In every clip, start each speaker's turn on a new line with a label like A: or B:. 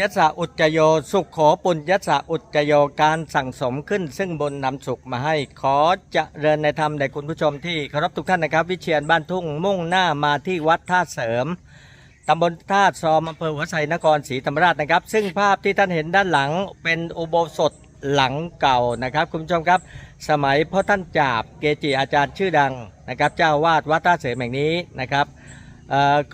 A: ญสะอุจจโย สุขขอปุญญสะอุจจโยการสั่งสมขึ้น ซึ่งบนนำสุขมาให้ขอจะเจริญในธรรมแด่คุณผู้ชมที่เคารพทุกท่านนะครับ วิเชียนบ้านทุ่งมุ่งหน้ามาที่วัดท่าเสริมตำบลท่าซอมอำเภอหัวไชนครศรีธรรมราชนะครับ ซึ่งภาพที่ท่านเห็นด้านหลังเป็นอุโบสถหลังเก่านะครับคุณผู้ชมครับ สมัยพ่อท่านจาบเกจิอาจารย์ชื่อดังนะครับ เจ้าวาดวัดท่าเสริมแห่งนี้นะครับ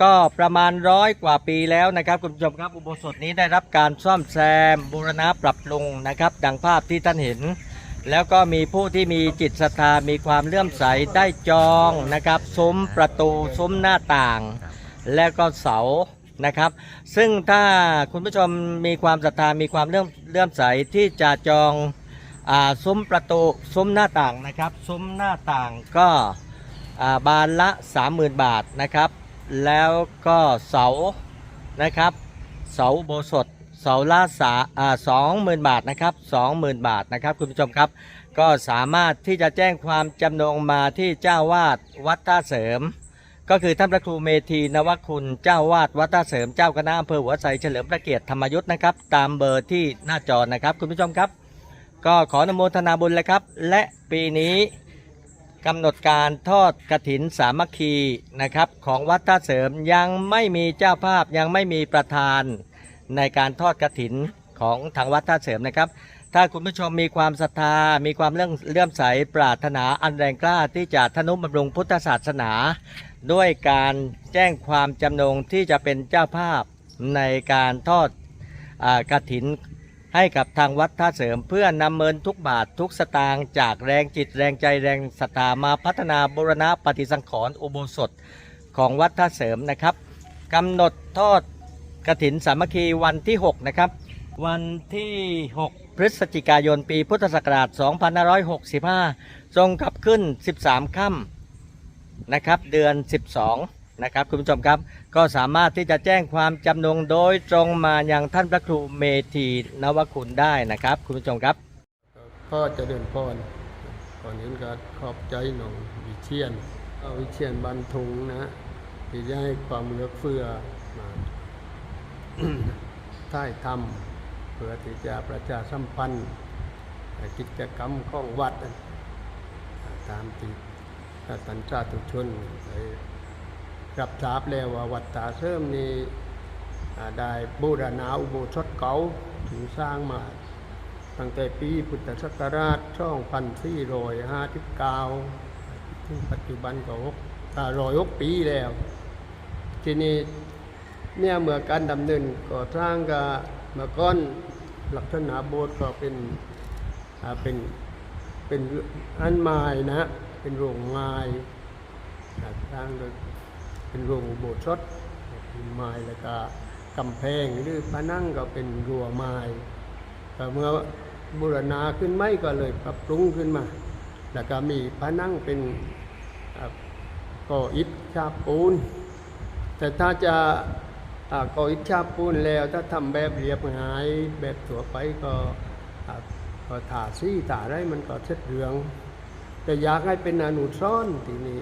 A: ก็ประมาณร้อยกว่าปีแล้วนะครับคุณผู้ชมครับอุโบสถนี้ได้รับการซ่อมแซมบูรณะปรับปรุงนะครับ ดังภาพที่ท่านเห็น แล้วก็มีผู้ที่มีจิตศรัทธามีความเลื่อมใสได้จองนะครับซุ้มประตูซุ้มหน้าต่าง แล้วก็เสานะครับ ซึ่งถ้าคุณผู้ชมมีความศรัทธามีความเลื่อมเลื่อมใสที่จะจองอซุ้มประตูซุ้มหน้าต่างนะครับ ซุ้มหน้าต่างก็บานละ 30,000 บาทนะครับ แล้วก็เสานะครับ เสาโบสถเสาละสาอ่าสองหมื่นบาทนะครับสองหมื่นบาทนะครับคุณผู้ชมครับ ก็สามารถที่จะแจ้งความจำนงมาที่เจ้าวาดวัดท่าเสริม ก็คือท่านพระครูเมธีนวคุณเจ้าวาดวัดท่าเสริมเจ้าคณะอำเภอหัวไชเฉลิมพระเกียรติธรรมยุทธ์นะครับ ตามเบอร์ที่หน้าจอนะครับคุณผู้ชมครับ ก็ขออนโมทนาบุญเลยครับ และปีนี้ กำหนดการทอดกระถินสามัคคีนะครับของวัดท่าเสริมยังไม่มีเจ้าภาพยังไม่มีประธานในการทอดกระถินของทางวัดท่าเสริมนะครับ ถ้าคุณผู้ชมมีความศรัทธา มีความเรื่องเลื่อมใสปรารถนาอันแรงกล้าที่จะทนุบำรุงพุทธศาสนา ด้วยการแจ้งความจำนงที่จะเป็นเจ้าภาพในการทอดอากฐิน ให้กับทางวัดท่าเสริมเพื่อนำเงินทุกบาททุกสตางค์จากแรงจิตแรงใจแรงศรัทธามาพัฒนาบูรณะปฏิสังขรณ์อุโบสถของวัดท่าเสริมนะครับกำหนดทอดกฐินสามัคคีวันที่ 6 นะครับ วันที่ 6 พฤศจิกายนปีพุทธศักราช 2565 ทรงกับขึ้น 13 ค่ำนะครับ เดือน 12 นะครับคุณผู้ชมครับ ก็สามารถที่จะแจ้งความจำนงโดยตรงมาอยังท่านพระครูเมธีนวคุณได้นะครับ คุณผู้ชมครับ
B: ก็จะเดินพรก่อนอื่นก็ขอบใจหนองวิเชียนเอาวิเชียนบันทุงนะที่จะให้ความเลือกเฟือมาท่ายทำเพื่อที่จะประชาสัมพันธ์กิจกรรมของวัด ตามที่ท่านสาธุชนได้ รับทราบแล้วว่าวัดตาเสริมนี้ได้บูรณาอุโบสถเก่าถึงสร้างมาตั้งแต่ปีพุทธศักราช2459ถึงปัจจุบันก็หกร้อยหกปีแล้ว ทีนี้เนี่ยเมื่อการดำเนินก่อสร้างก็เมื่อก่อนลักษณะโบสถ์ก็เป็นเป็นเป็นอันไม้นะ เป็นโรงไม้อ่าสร้างโดย เป็นโรงอุโบสถเป็นไม้แล้วก็กำแพงหรือผนังก็เป็นรั้วไม้แต่เมื่อบูรณาขึ้นไม่ก็เลยปรับปรุงขึ้นมา แล้วก็มีผนังเป็นก่ออิฐฉาบปูน แต่ถ้าจะก่ออิฐฉาบปูนแล้ว ถ้าทำแบบเรียบง่ายแบบทั่วไปก็อ่าก็ถาซี่ถาได้มันก็เช็ดเหลือง แต่อยากให้เป็นอนุสรณ์ทีนี้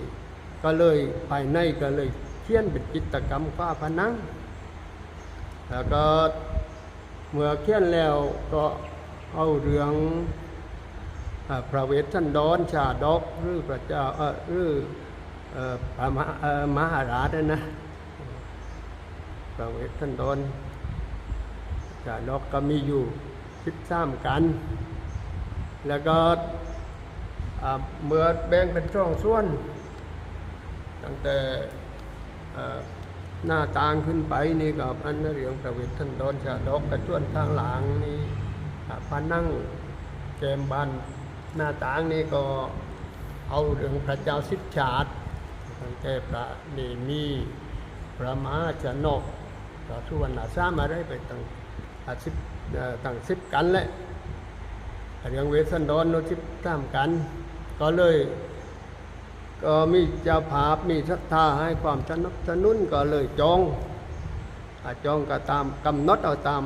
B: ก็เลยภายในก็เลยเขียนเป็นจิตกรรมฝ้าผนังแล้วก็เมื่อเขียนแล้วก็เอาเรื่องอพระเวทสันดรชาดกหรือพระเจ้าหรือพระมหามหาราชนั่นะพระเวทสันดรชาดกก็มีอยู่สิบสามกัน แล้วก็เมื่อแบ่งเป็นช่องส่วน ตั้งแต่หน้าต่างขึ้นไปนี่ก็อันนั้นเรื่องประเวทท่านโดนชาดกกระชวนทางหลังนี่อ่าพานั่งแกมบานหน้าต่างนี่ก็เอาเรื่องพระเจ้าสิบชาติตั้งแต่พระเนมีพระมหาชนกพระสุวรรณสามอะไรไปตั้งอ่าสิบตั้งสิบกันแหละเรื่องเวสันดรโนสิบสามกัน ก็เลย ก็มีเจ้าภาพมีศรัทธาให้ความสนับสนุนก็เลยจองอาจองก็ตามกำหนดเอาตาม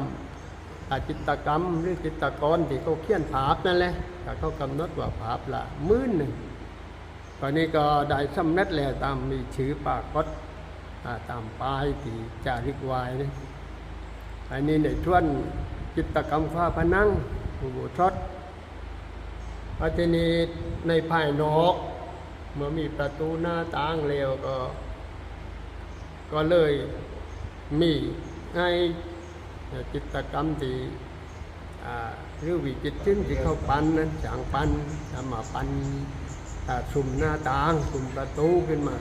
B: อาจิตกรรมหรือจิตกรที่เขาเขียนภาพนั่นแหละแต่เขากำหนดว่าภาพละมื่นหนึ่งตอนนี้ก็ได้สำเร็จแล้วตามมีชื่อปากฏอ่าตามป้ายที่จาริกไว้นะอันนี้ในช่วงจิตกรรมฟ้าพนังอุโบสถอาทีนี้ในภายนอก เมื่อมีประตูหน้าต่างแล้วก็ ก็เลยมีให้จิตกรรมที่อ่าหรือวิจิตชิ้นที่เขาปั้นนั้นจางปั้นทำมาปั้นสุ่มหน้าต่างสุ่มประตูขึ้นมา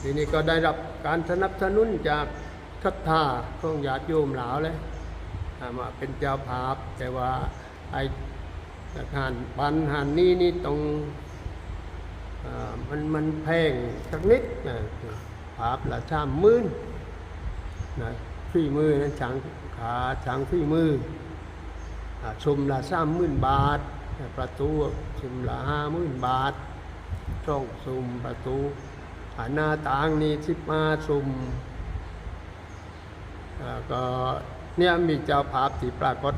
B: ทีนี้ก็ได้รับการสนับสนุนจากศรัทธาของญาติโยมหลาวเลยอ่ามาเป็นเจ้าภาพแต่ว่าไอ้หานปันหานนี้นี่ต้อง มันมันแพงสักนิดนะภาพละสามมื่นนะฝีมือนะช้างขาช้างฝีมือชุมละสามมื่นบาท ประตูชุมละห้ามื่นบาทช่องซุมประตูหน้าต่างนี่สิบมาซุมอ่าก็เนี่ยมีเจ้าภาพที่ปรากฏ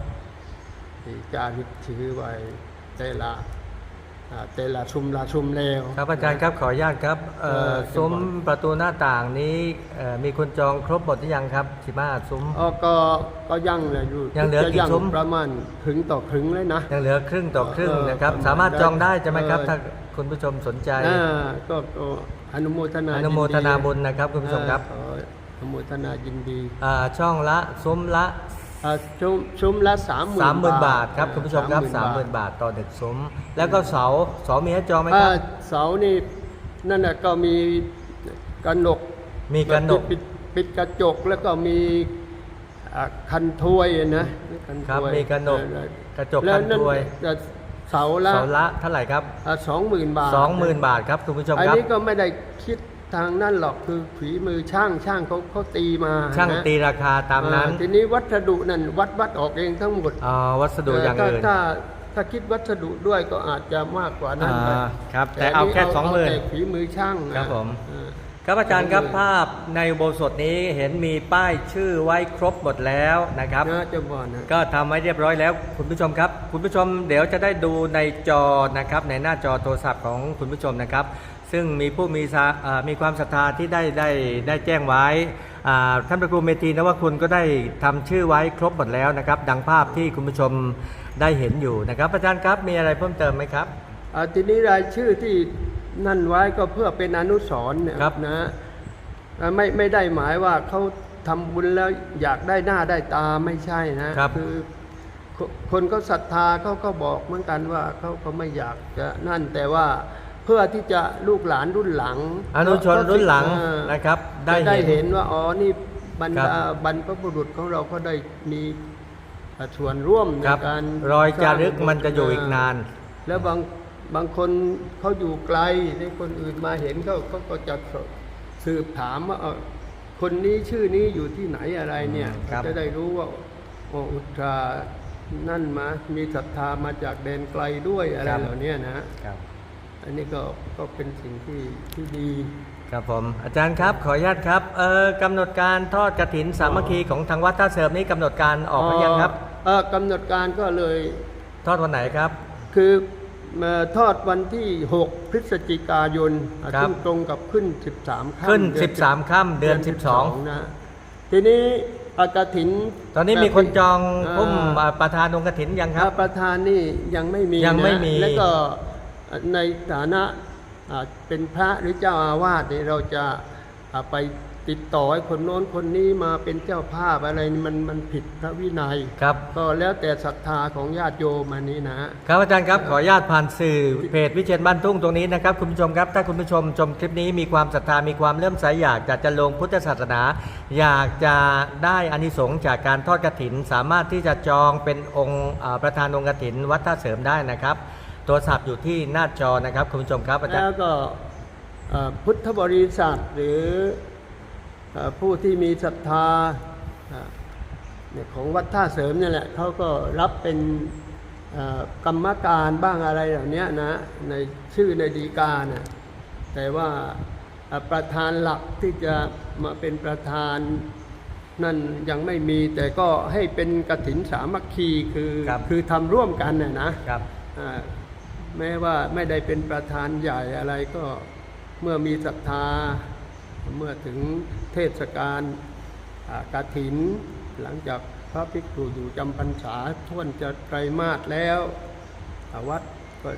B: ที่จารึกชื่อไว้แต่ละ แต่ละชุมละชุมแล้ว
A: ครับอาจารย์ครับขออนุญาตครับเอ่อ
B: เออ
A: ซุ้มประตูหน้าต่างนี้เอ่อมีคนจองครบหมดหรือยังครับสิบ้าซุ้ม
B: อ๋อก็ก็ยังเลยอยู่
A: ยังเหลือกี่
B: จะ
A: ซุ้ม
B: ประมาณถึงต่อครึ่งเลยนะ
A: ยังเหลือครึ่งต่อครึ่ง
B: เออ
A: นะครับ
B: ประมาณ
A: สามารถจองได้ใช่ไหมครับ
B: เออ
A: ถ้าคุณผู้ชมสนใจ
B: อ่าก็ก็อนุโมทนา
A: อนุโมทนา
B: ยิดี
A: บุญนะครับคุณผู้ชมครับ
B: อ่าขออนุโมทนายินดี
A: อ่าช่องละซุ้มละ
B: อ่าชุมชุมละสามหมื่น
A: สามหมื่นบาทครับคุณผู้ชมครับสามหมื่นบาทต่อเด็กซุ้มแล้วก็เสาเสามีให้จองไหมค
B: อ่า
A: รับ
B: เสานี่นั่นน่ะก็มีกระหนก
A: มีกระหนก
B: ปิดปิดกระจกแล้วก็มีอ่าคันถ้วยนะคัน
A: ครับ
B: ถ้วย
A: มีกระหนก
B: เออก
A: ระจก
B: แล้ว
A: กันถ้วย
B: นั่นเสาละ
A: เสาละเท่าไหร่ครับ
B: สองหมื่นบาท
A: สองหมื่นบาทครับคุณผู้ชม
B: อัน
A: ครับ
B: นี้ก็ไม่ได้คิด ทางนั่นหรอกคือฝีมือช่างช่างเขาเขาตีมา
A: ช่าง
B: นะ
A: ตีราคาตามนั้น
B: อ่ทีนี้วัสดุนั่นวัดวัดออกเองทั้งหมด
A: อ่าวัสดุอย่าง
B: ถ้
A: อื่น
B: ถ้าถ้าคิดวัสดุด้วยก็อาจจะมากกว่านั้นไป
A: อ่าครับแต่เอาแค่
B: น
A: สองหมื่น
B: แต่ฝีมือช่างนะครับ
A: ผม
B: เออ
A: ครับอาจารย์ครับภาพในอุโบสถนี้เห็นมีป้ายชื่อไว้ครบหมดแล้วนะครับ
B: นะจะบอกนะ
A: ก็ทำไว้เรียบร้อยแล้วคุณผู้ชมครับ คุณผู้ชมเดี๋ยวจะได้ดูในจอนะครับในหน้าจอโทรศัพท์ของคุณผู้ชมนะครับ ซึ่งมีผู้มีศาอ่ามีความศรัทธาที่ได้ได้ได้แจ้งไว้อ่าท่านพระครูเมธีนวคุณก็ได้ทำชื่อไว้ครบหมดแล้วนะครับ ดังภาพที่คุณผู้ชมได้เห็นอยู่นะครับอาจารย์ครับมีอะไรเพิ่มเติมไหมครับ
B: อ่าทีนี้รายชื่อที่นั่นไว้ก็เพื่อเป็นอนุสรณ์เนี่ย
A: ครับ
B: นะอ่าไม่ไม่ได้หมายว่าเขาทำบุญแล้วอยากได้หน้าได้ตาไม่ใช่นะครับอคคนก็ศรัทธาเขาก็บอกเหมือนกันว่าเขาก็ไม่อยากจะนั่นแต่ว่า เพื่อที่จะลูกหลานรุ่นหลัง
A: อนุชนรุ่นหลัง
B: เออ
A: นะครับ
B: ได้
A: ได้
B: ได้
A: เห็
B: เห็
A: น
B: นว่าอ๋อนี่บรร
A: ครับ
B: ดาบรรพบุรุษของเราก็ได้มีส่วนร่วมใน
A: ครับ
B: การ
A: รอยจารึก
B: สง
A: มันจะอยู่อีกนาน
B: แล้วบางบางคนเขาอยู่ไกลในคนอื่นมาเห็นเขาเขาก็จะสืบถามว่าเออคนนี้ชื่อนี้อยู่ที่ไหนอะไรเนี่ย
A: ครับ
B: จะได้รู้ว่าโออุตรานั่นมา มีศรัทธามาจากแดนไกลด้วยอะไรเหล่านี้นะ
A: ครับ
B: อันนี้ก็ก็เป็นสิ่งที่ที่ดี
A: ครับผม อาจารย์ครับ ขออนุญาตครับเอ่อกำหนดการทอดกระถินสามัคคีของทางวัดท่าเสริมนี้กำหนดการออกหรือยังครับ
B: เออกำหนดการก็เลย
A: ทอดวันไหนครับ
B: คือเอ่อทอดวันที่ 6 พฤศจิกายน
A: ครับ
B: ซึ่งตรงกับขึ้น 13ค่ำ
A: ขึ้น
B: เดือ
A: 13ค่ำเดือน
B: นะทีนี้อากฐิน
A: ตอนนี้มีคนจองาพุ่มอ่าประธานองค์กฐินยังครับ
B: อ่าประธานนี่ยังไม่มี
A: ยังไม่
B: นะ
A: มี
B: แล้วก็ ในฐานะอ่าเป็นพระหรือเจ้าอาวาสเนี่ยเราจะอ่าไปติดต่อให้คนโน้นคนนี้มาเป็นเจ้าภาพอะไรนี่มันมันผิดพระวินัย
A: ครับ
B: ก็แล้วแต่ศรัทธาของญาติโยมอันนี้นะ
A: ครับอาจารย์ครับขออนุญาตผ่านสื่อเพจวิเชียนบ้านทุ่งตรงนี้นะครับคุณผู้ชมครับ ถ้าคุณผู้ชมชมคลิปนี้มีความศรัทธามีความเลื่อมใสอยากจะจะลงพุทธศาสนา อยากจะได้อานิสงส์จากการทอดกระถิน สามารถที่จะจองเป็นองค์อ่าประธานองค์กฐินวัดท่าเสริมได้นะครับ โทรศัพท์อยู่ที่หน้าจอนะครับคุณผู้ชมครับอาจาร
B: แล้
A: ย์
B: วก็เอ่อพุทธบริษัทหรือเอ่อผู้ที่มีศรัทธาเอ่อเนี่ยของวัดท่าเสริมเนี่ยแหละเขาก็รับเป็นเอ่อกรรมการบ้างอะไรเหล่านี้นะในชื่อในดีกานะแต่ว่าเอ่อประธานหลักที่จะมาเป็นประธานนั่นยังไม่มีแต่ก็ให้เป็นกถินสามัคคีคือ
A: ครับ
B: คือทำร่วมกันน่ะนะ
A: ครับ
B: อ่า แม้ว่าไม่ได้เป็นประธานใหญ่อะไรก็เมื่อมีศรัทธา เมื่อถึงเทศกาลอ่ากฐินหหลังจากพระภิกษุอยู่จำพรรษาท่วนจะไตรมาสแล้วอ่าวัดก็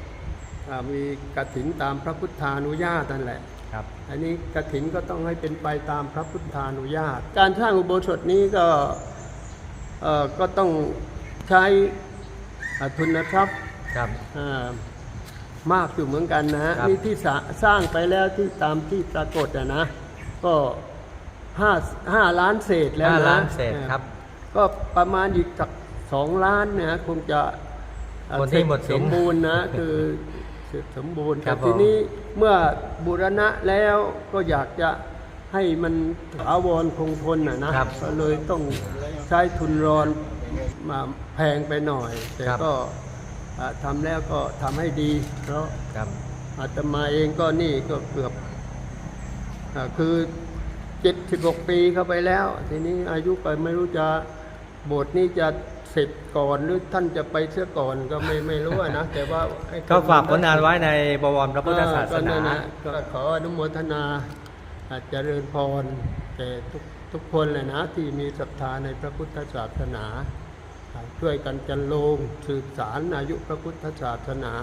B: อ่ามีกฐินตามพระพุทธานุญาตนั่นแหละ
A: ครับ
B: อันนี้กฐินก็ต้องให้เป็นไปตามพระพุทธานุญาต การสร้างอุโบสถนี้ก็เอ่อก็ต้องใช้อ่าทุนทรัพย์
A: ครับ
B: อ่า มากอยู่เหมือนกันนะฮะ
A: ครับ
B: นี่ที่สร้าสร้างไปแล้วที่ตามที่ปรากฏอะนะ ก็ห้าห้าล้านเศษแล้ว
A: ห้า
B: นะ
A: ล้านเศษครับ
B: ก็ประมาณอีกสักสองล้านเนี่ยคงจะเอ่อ
A: คนที่หมด
B: เส
A: สิ
B: ร็จ
A: น
B: สมบูรณ์นะคือเสร็จสมบูรณ์
A: ครั
B: แต่
A: บ
B: ที
A: ผม
B: นี้เมื่อบูรณะแล้วก็อยากจะให้มันถาวรคงทนนะนะ ครับก็เลยต้องใช้ทุนรอนมาแพงไปหน่อย แต่
A: ครับ
B: ก็อ่า ทำแล้วก็ทำให้ดี เพราะ
A: ครับ
B: อาตมาเองก็นี่ก็เกือบอาคือเจ็ดสิบหกปีเข้าไปแล้ว ทีนี้อายุไปไม่รู้จะโบสถ์นี้จะเสร็จก่อนหรือท่านจะไปเสียก่อนก็ไม่ไม่รู้อะนะ แต่ว่าให้
A: ก็ฝากผลงานไว้ในบวรพระพุทธศาส
B: ก็
A: นา
B: นั่นนะก็ขออนุโมทนาอาจเจริญพรแก่ทุกทุกคนเลยนะที่มีศรัทธาในพระพุทธศาสนา ช่วยกันจันโลงสืบสารอายุพระพุทธศาสนา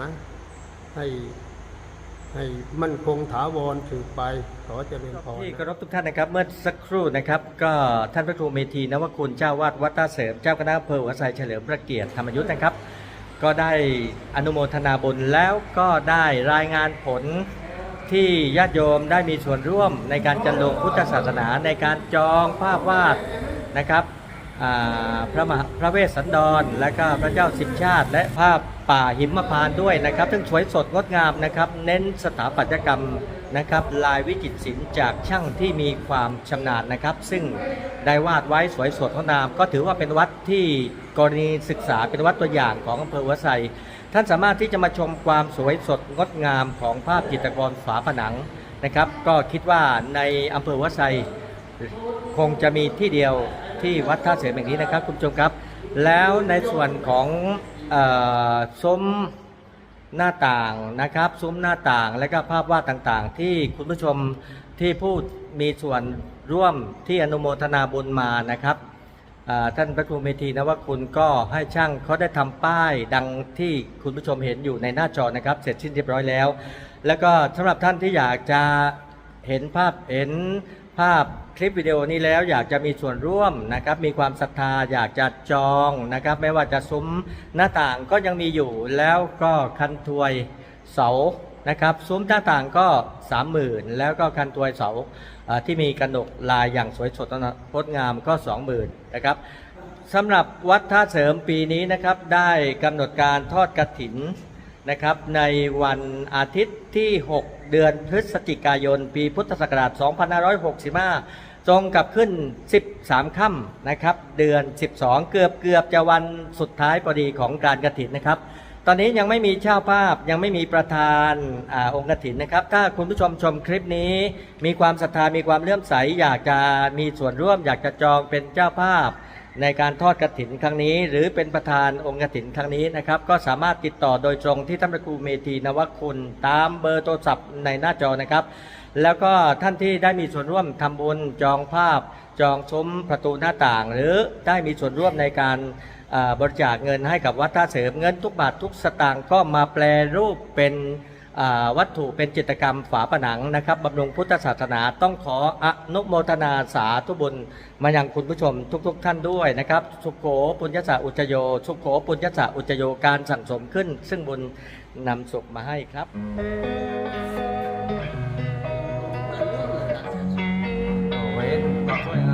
B: ให้ให้มั่นคงถาวรสืบไปขอเจริญพร
A: ที่เคารพทุกท่านนะครับ เมื่อสักครู่นะครับ ก็ท่านพระครูเมธีนวคุณเจ้าวาดวัดตาเสริมเจ้าคณะอำเภอหัวไซเฉลิมพระเกียรติธรรมยุทธ์นะครับ ก็ได้อนุโมทนาบุญแล้วก็ได้รายงานผลที่ญาติโยมได้มีส่วนร่วมในการจันลงพุทธศาสนาในการจองภาพวาดนะครับ พระมหาพระเวสสันดร และก็พระเจ้าสิบชาติ และภาพป่าหิมพานต์ด้วยนะครับ ซึ่งสวยสดงดงามนะครับ เน้นสถาปัตยกรรมนะครับ ลายวิจิตรศิลป์จากช่างที่มีความชำนาญนะครับ ซึ่งได้วาดไว้สวยสดงดงาม ก็ถือว่าเป็นวัดที่กรณีศึกษาเป็นวัดตัวอย่างของอำเภอหัวไซท่านสามารถที่จะมาชมความสวยสดงดงามของภาพจิตรกรฝาผนังนะครับ ก็คิดว่าในอำเภอหัวไซคงจะมีที่เดียว ที่วัดท่าเสือแห่งนี้นะครับคุณผู้ชมครับ แล้วในส่วนของซุ้มหน้าต่างนะครับซุ้มหน้าต่างและก็ภาพวาดต่างๆ ที่คุณผู้ชมที่ผู้มีส่วนร่วมที่อนุโมทนาบุญมานะครับท่านพระครูเมธีนวคุณก็ให้ช่างเขาได้ทำป้ายดังที่คุณผู้ชมเห็นอยู่ในหน้าจอนะครับ เสร็จสิ้นเรียบร้อยแล้ว แล้วก็สำหรับท่านที่อยากจะเห็นภาพเห็นภาพ คลิปวิดีโอนี้แล้วอยากจะมีส่วนร่วมนะครับ มีความศรัทธาอยากจะจองนะครับ ไม่ว่าจะซุ้มหน้าต่างก็ยังมีอยู่แล้วก็คันทวยเสานะครับซุ้มหน้าต่างก็ 30,000 แล้วก็คันทวยเสาอ่าที่มีกระหนกลายอย่างสวยสดงดงามก็ 20,000นะครับสำหรับวัดท่าเสริมปีนี้นะครับได้กำหนดการทอดกระถินนะครับในวันอาทิตย์ที่ 6 เดือนพฤศจิกายน ปีพุทธศักราช 2565 ตรงกับขึ้น 13ค่ำนะครับ เดือน 12 เกือบเกือบจะวันสุดท้ายพอดีของการกระถินนะครับ ตอนนี้ยังไม่มีเจ้าภาพยังไม่มีประธานอาองค์กฐินนะครับ ถ้าคุณผู้ชมชมคลิปนี้ มีความศรัทธามีความเลื่อมใส อยากจะมีส่วนร่วม อยากจะจองเป็นเจ้าภาพ ในการทอดกระถินครั้งนี้ หรือเป็นประธานองค์กฐินครั้งนี้นะครับ ก็สามารถติดต่อโดยตรงที่ท่านพระครูเมธีนวคุณตามเบอร์โทรศัพท์ในหน้าจอนะครับ แล้วก็ท่านที่ได้มีส่วนร่วมทำบุญจองภาพ จองซุ้มประตูหน้าต่าง หรือได้มีส่วนร่วมในการบริจาคเงินให้กับวัดท่าเสริมเงินทุกบาททุกสตางค์ก็มาแปลรูปเป็นวัตถุเป็นจิตรกรรมฝาผนังนะครับบำรุงพุทธศาสนาต้องขออนุโมทนาสาธุบุญมายังคุณผู้ชมทุกๆท่านด้วยนะครับ สุโขปุญญสาอุจโย สุโขปุญญสาอุจโยการสั่งสมขึ้น ซึ่งบุญนำสุขมาให้ครับ playing.